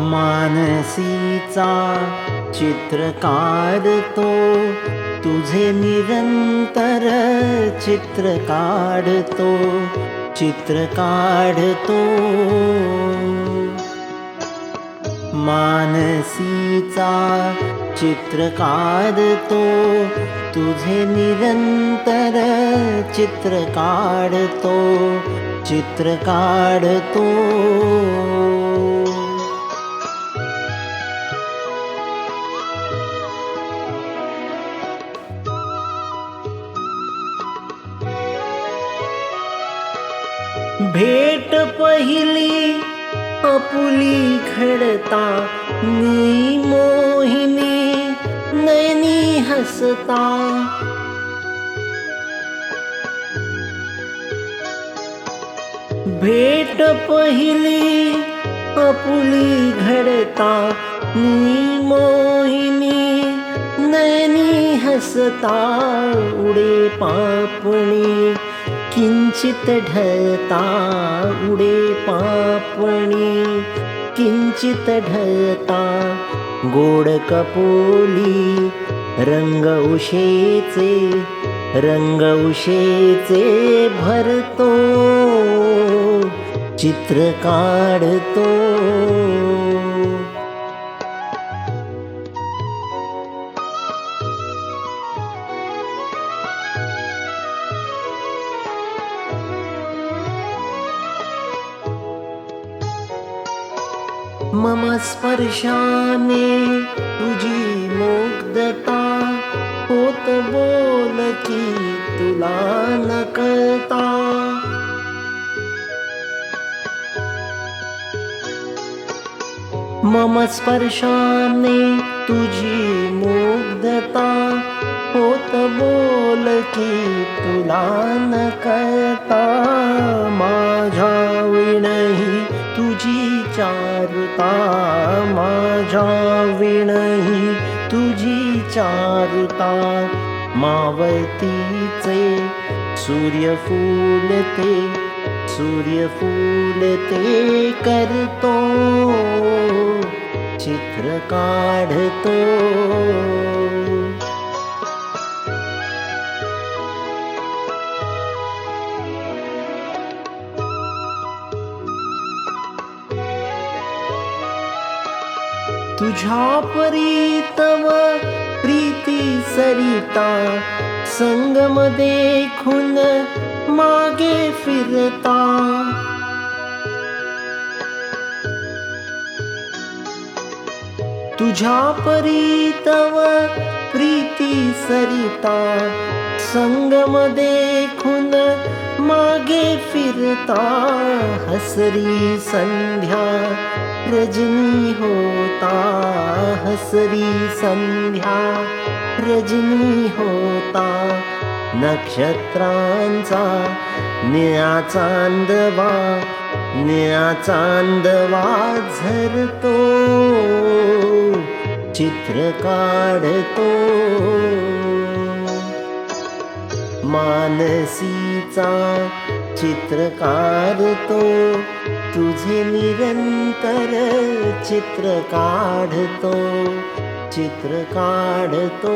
मानसीचा चित्र काढतो तुझे निरंतर चित्र काढतो चित्र काढतो मानसीचा चित्र काढतो तुझे निरंतर चित्र काढतो चित्र काढतो भेट पहिली अपुली घडता नी मोहिनी नैनी हसता। भेट पहिली अपुली घडता नी मोहिनी नैनी हसता। उडे पापणी किंचित ढळता उडे पापणी. किंचित ढळता गोड कपोली रंग उशेचे रंग उशेचे भरतो. चित्र काढतो. मम स्पर्शाने तुझी मुग्धता होत बोल मम स्पर्शाने तुझी होत बोल की तुला न कळता चारुता माझ्या विणही तुझी चारुता. मावतीचे सूर्यफूल ते सूर्यफूल ते करतो. चित्र काढतो. तुझ्या परीतव प्रीती सरिता संगम देखून मागे फिरता. तुझ्या परीतव प्रीती सरिता संगम देखून मागे फिरता. हसरी संध्या रजनी होता हसरी संध्या। रजनी होता नक्षत्रांचा निळा चांदवा निळा चांदवा झरतो। चित्र काढतो। मानसीचा चित्र काढतो। तुझे निरंतर चित्र काढतो चित्र काढतो.